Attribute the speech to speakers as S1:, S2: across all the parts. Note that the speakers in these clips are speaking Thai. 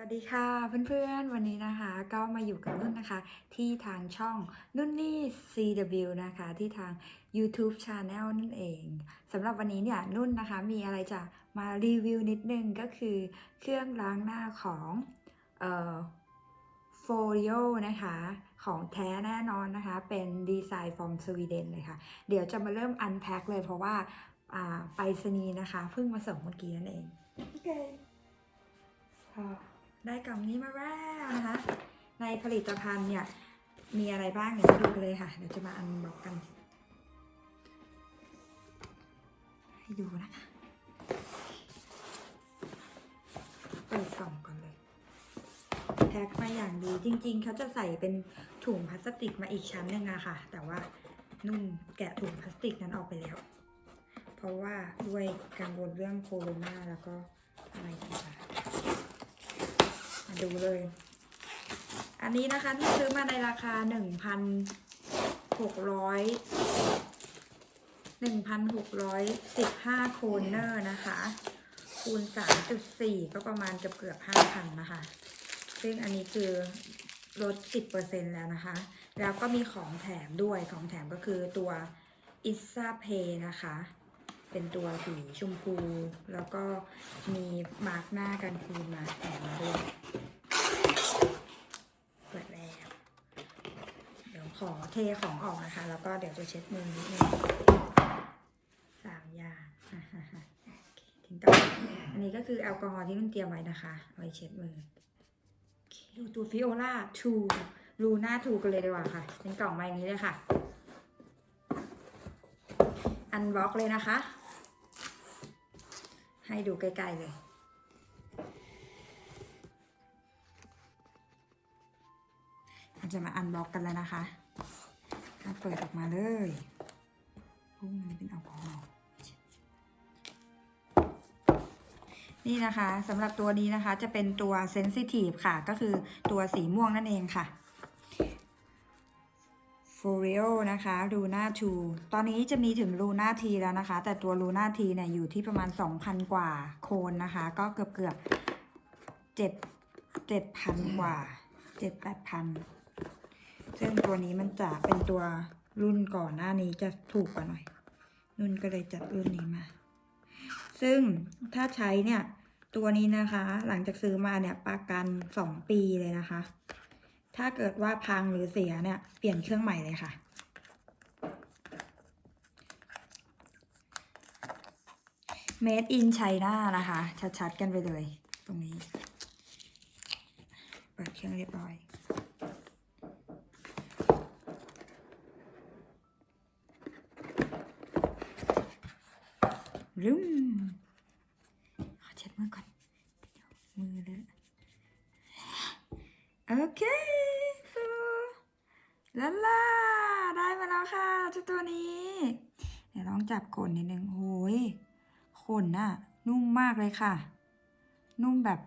S1: วัสดีค่ะเพื่อนๆ วันนี้นะคะก็มาอยู่กับนุ่นนะคะ ที่ทางช่องนุ่นนี่ CW นะคะ ที่ทาง YouTube Channel นั่นเองสำหรับวันนี้เนี่ยนุ่นนะคะมีอะไรจะมารีวิวนิดนึงก็คือเครื่องล้างหน้าของเอ่อ f o r i o นะคะ ของแท้แน่นอนนะคะ เป็นดีไซน์ from สวีเดนเลยค่ะ เดี๋ยวจะมาเริ่มอันแพ็คเลยเพราะว่าอ่าไปรษณีนะคะเพิ่งมาส่งเมื่อกี้นั่นเองโอเคพอ ได้กล่องนี้มาแล้วนะคะ ในผลิตภัณฑ์เนี่ย มีอะไรบ้างเดี๋ยวดูกันเลยค่ะ เดี๋ยวจะมาอันบอกกัน ให้ดูนะคะเปิดกล่องก่อนเลย แพ็คมาอย่างดี จริง ๆ เขาจะใส่เป็นถุงพลาสติกมาอีกชั้นหนึ่งอะค่ะ แต่ว่านุ่นแกะถุงพลาสติกนั้นออกไปแล้ว เพราะว่าด้วยกังวลเรื่องโควิดแล้วก็อะไรต่าง ดูเลย อันนี้นะคะที่ซื้อมาในราคาหนึ่งพันหกร้อยหนึ่งพันหกร้อยสิบห้าโครเนอร์นะคะ คูณสามจุดสี่ก็ประมาณเกือบเกือบห้าพันนะคะ ซึ่งอันนี้คือลดสิบเปอร์เซ็นแล้วนะคะ แล้วก็มีของแถมด้วย ของแถมก็คือตัวอิซาเพนะคะ เป็นตัวสีชมพู แล้วก็มีมาร์กหน้ากันคูนมาแถมมาด้วยเปิดแล้วเดี๋ยวขอเทของออกนะคะ แล้วก็เดี๋ยวจะเช็ดมือนิดนึงสามอย่างโอเคทิ้งก่ออันนี้ก็คือแอลกอฮอล์ที่มันเตรียมไว้นะคะเอาไว้เช็ดมือดูตัวฟิโอล่าทูรูหน้าทูกันเลยดีกว่าค่ะ เป็นกล่องใบนี้เลยค่ะ อันบล็อกเลยนะคะ ให้ดูใกล้ๆเลยเราจะมาอันบล็อกกันแล้วนะคะถ้าเปิดออกมาเลยพุ่งมันเป็นแอลกอฮอล์นี่นะคะสำหรับตัวนี้นะคะจะเป็นตัวเซนซิทีฟค่ะ ก็คือตัวสีม่วงนั่นเองค่ะ o r e o นะคะลูน่าทูตอนนี้จะมีถึงลูน่าทีแล้วนะคะ แต่ตัวลูน่าทีเนี่ยอยู่ที่ประมาณ 2,000 กว่าโคนนะคะ ก็เกือบเกือบเจ็ดเจ็ดพันกว่าเจ็ดแปดพันซึ่งตัวนี้มันจะเป็นตัวรุ่นก่อนหน้านี้จะถูกกว่าหน่อย นุ่นก็เลยจัดรุ่นนี้มา ซึ่งถ้าใช้เนี่ย ตัวนี้นะคะ หลังจากซื้อมาเนี่ยประกันสองปีเลยนะคะ ถ้าเกิดว่าพังหรือเสียเนี่ย เปลี่ยนเครื่องใหม่เลยค่ะ Made in China นะคะ ชัดๆ กันไปเลย ตรงนี้ เปิดเครื่องเรียบร้อยรึมขอเช็ดมือก่อน เดี๋ยวมือเลอะโอเคฟูลาลา ได้มาแล้วค่ะเจ้าตัวนี้ เดี๋ยวลองจับขนนิดนึงโอ้ยขนน่ะ นุ่มมากเลยค่ะ นุ่มแบบ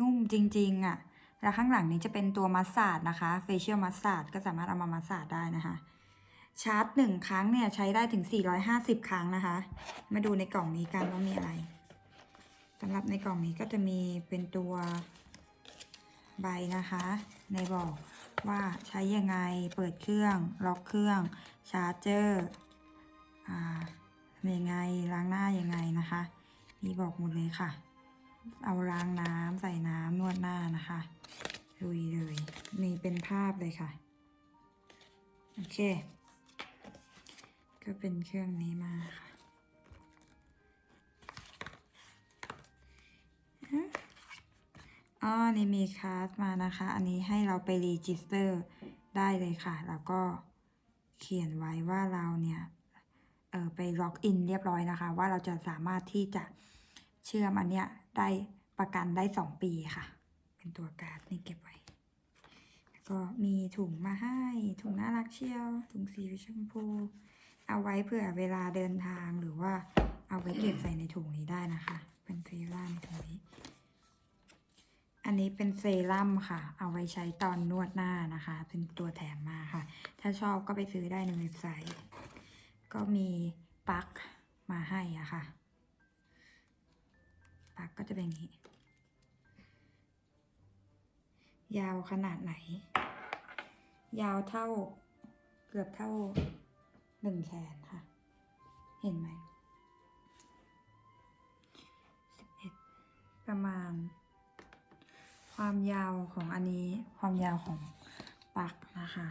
S1: นุ่มจริง ๆอะ แล้วข้างหลังนี้จะเป็นตัวมัสซาดนะคะ facial massage ก็สามารถเอามามัสซาดได้นะคะ ชาร์จหนึ่งครั้งเนี่ย ใช้ได้ถึง 450 ครั้งนะคะ มาดูในกล่องนี้กันว่ามีอะไรสำหรับในกล่องนี้ก็จะมีเป็นตัวใบนะคะ ในบอกว่าใช้ยังไง เปิดเครื่อง ล็อกเครื่อง ชาร์จเจอร์ ยังไงล้างหน้ายังไงนะคะมีบอกหมดเลยค่ะ เอาล้างน้ำใส่น้ำนวดหน้านะคะลุยเลยมีเป็นภาพเลยค่ะ โอเค ก็เป็นเครื่องนี้มาค่ะอ๋อนี่มีคาร์ดมานะคะ อันนี้ให้เราไปรีจิสเตอร์ได้เลยค่ะ แล้วก็เขียนไว้ว่าเราเนี่ย ไปล็อกอินเรียบร้อยนะคะ ว่าเราจะสามารถที่จะเชื่อมอันเนี้ยได้ประกันได้สองปีค่ะ เป็นตัวการ์ดนี่เก็บไว้ แล้วก็มีถุงมาให้ ถุงน่ารักเชียว ถุงสีชมพู เอาไว้เผื่อเวลาเดินทางหรือว่าเอาไว้เก็บใส่ในถุงนี้ได้นะคะ เป็นเซรั่มถุงนี้ อันนี้เป็นเซรั่มค่ะ เอาไว้ใช้ตอนนวดหน้านะคะ เป็นตัวแถมมาค่ะ ถ้าชอบก็ไปซื้อได้ในเว็บไซต์ ก็มี ปลั๊กมาให้อะค่ะปลั๊กก็จะเป็นอย่างนี้ ยาวขนาดไหน ยาวเท่าเกือบเท่าหนึ่งแขนค่ะ เห็นไหมสิบเอ็ดประมาณ ความยาวของอันนี้ ความยาวของปักนะคะ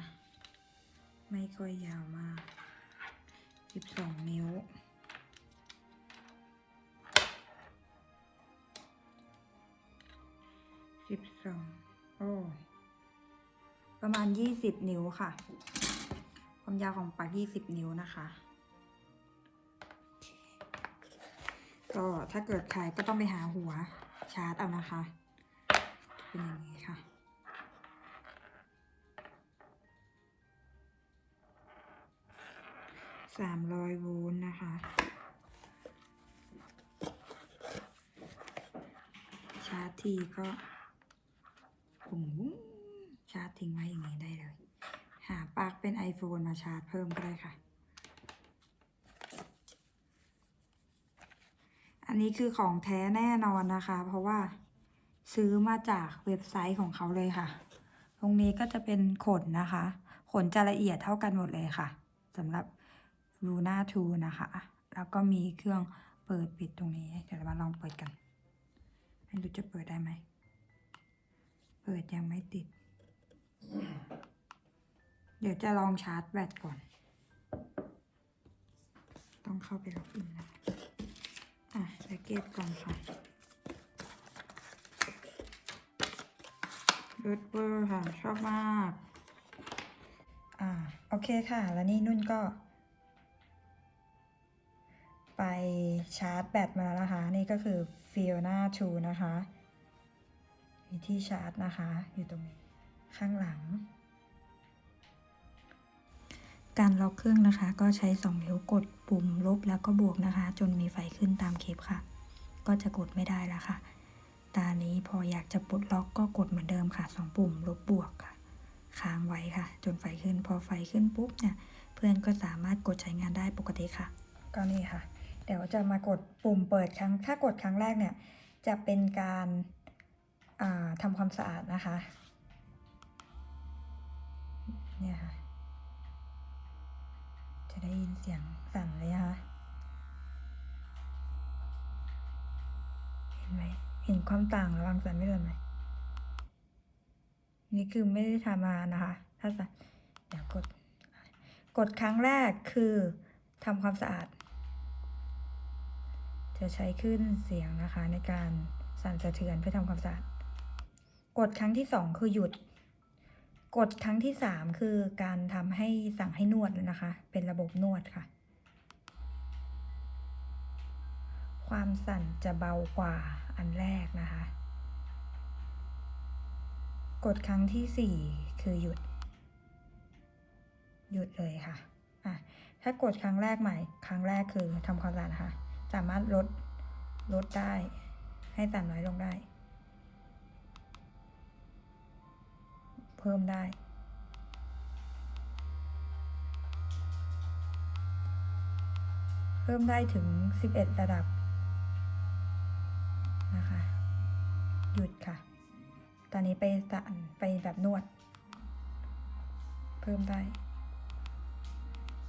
S1: ไม่ค่อยยาวมาก สิบสองนิ้ว สิบสองโอ้ประมาณยี่สิบนิ้วค่ะ ความยาวของปากยี่สิบนิ้วนะคะ ก็ถ้าเกิดใครก็ต้องไปหาหัวชาร์จเอานะคะ เป็นอย่างนี้ค่ะ สามร้อยโวลต์นะคะ ชาร์จทีก็บุ้งบุ้งชาร์จทิ้งไว้อย่างนี้ได้เลย หาปลั๊กเป็น iPhone มาชาร์จเพิ่มก็ได้ค่ะ อันนี้คือของแท้แน่นอนนะคะ เพราะว่าซื้อมาจากเว็บไซต์ของเขาเลยค่ะ ตรงนี้ก็จะเป็นขนนะคะ ขนจะละเอียดเท่ากันหมดเลยค่ะสำหรับ Luna 2นะคะ แล้วก็มีเครื่องเปิดปิดตรงนี้ เดี๋ยวเรามาลองเปิดกันไม่รู้จะเปิดได้ไหม เปิดยังไม่ติด เดี๋ยวจะลองชาร์จแบตก่อน ต้องเข้าไปล็อกอินนะ อะแพ็กเกจก่อนค่ะรถเวอร์ค่ะ ชอบมาก อ่า โอเคค่ะ แล้วนี่นุ่นก็ ไปชาร์จแบตมาแล้วนะคะ นี่ก็คือ Fiona 2นะคะ มีที่ชาร์จนะคะ อยู่ตรงนี้ข้างหลัง การล็อกเครื่องนะคะ ก็ใช้ 2 นิ้วกดปุ่มลบแล้วก็บวกนะคะ จนมีไฟขึ้นตามคลิปค่ะ ก็จะกดไม่ได้แล้วค่ะ ตานี้พออยากจะปลดล็อกก็กดเหมือนเดิมค่ะ 2 ปุ่มลบบวกค่ะ ค้างไว้ค่ะ จนไฟขึ้น พอไฟขึ้นปุ๊บเนี่ย เพื่อนก็สามารถกดใช้งานได้ปกติค่ะ ก็นี่ค่ะ เดี๋ยวจะมากดปุ่มเปิดครั้ง ถ้ากดครั้งแรกเนี่ย จะเป็นการาทำความสะอาดนะคะ เนี่ยค่ะ จะได้ยินเสียงสั่นเลยนะคะ เห็นไหม เห็นความต่างระหว่างสั่นไม่สั่นไหม นี่คือไม่ได้ทำมานะคะ ถ้าสั่นเดี๋ยวกด กดครั้งแรกคือทำความสะอาด จะใช้ขึ้นเสียงนะคะในการสั่นสะเทือนเพื่อทำความสะอาด กดครั้งที่สองคือหยุด กดครั้งที่สามคือการทำให้สั่งให้นวดนะคะ เป็นระบบนวดค่ะ ความสั่นจะเบากว่าอันแรกนะคะ กดครั้งที่สี่คือหยุด หยุดเลยค่ะอะ ถ้ากดครั้งแรกใหม่ ครั้งแรกคือทำความสะอาดนะคะ สามารถลดลดได้ ให้สั่นน้อยลงได้ เพิ่มได้ เพิ่มได้ถึง 11 ระดับนะคะ หยุดค่ะ ตอนนี้ไปสั่นไปแบบนวด เพิ่มได้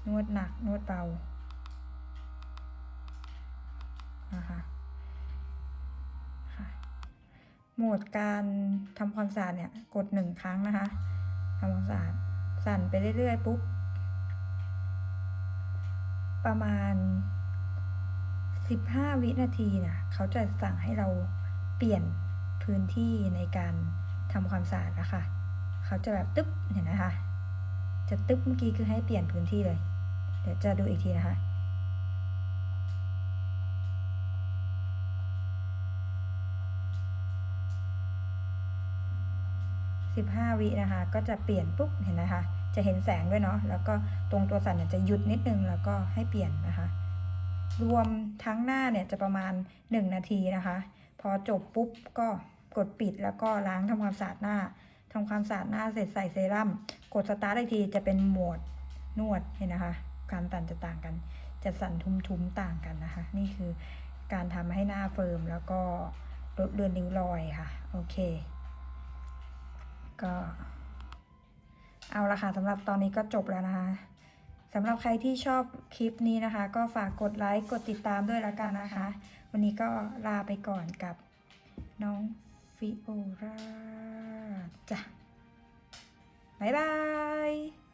S1: นวดหนักนวดเบา นะคะโหมดการทำความสะอาดเนี่ยกดหนึ่งครั้งนะคะทำความสะอาดสั่นไปเรื่อยๆปุ๊บ ประมาณ 15 วินาทีนะเขาจะสั่งให้เราเปลี่ยนพื้นที่ในการทำความสะอาดแล้วค่ะเขาจะแบบตึ๊บเห็นนะคะ จะตึ๊บเมื่อกี้คือให้เปลี่ยนพื้นที่เลย เดี๋ยวจะดูอีกทีนะคะ 15 วินะคะ ก็จะเปลี่ยนปุ๊บเห็นนะคะ จะเห็นแสงด้วยเนาะแล้วก็ตรงตัวสั่นเนี่ยจะหยุดนิดนึงแล้วก็ให้เปลี่ยนนะคะ รวมทั้งหน้าเนี่ยจะประมาณ 1 นาทีนะคะ พอจบปุ๊บก็กดปิดแล้วก็ล้างทำความสะอาดหน้าทำความสะอาดหน้าเสร็จใส่เซรั่มกดสตาร์ทอีกทีจะเป็นโหมดนวดเห็นนะคะการสั่นจะต่างกัน จะสั่นทุ้มๆต่างกันนะคะ นี่คือการทำให้หน้าเฟิร์มแล้วก็ลดเลือนริ้วรอยค่ะ โอเค ก็เอาละค่ะสำหรับตอนนี้ก็จบแล้วนะคะสำหรับใครที่ชอบคลิปนี้นะคะ ก็ฝากกดไลค์กดติดตามด้วยละกันนะคะ วันนี้ก็ลาไปก่อนกับน้องฟิโอราจ้ะบ๊ายบาย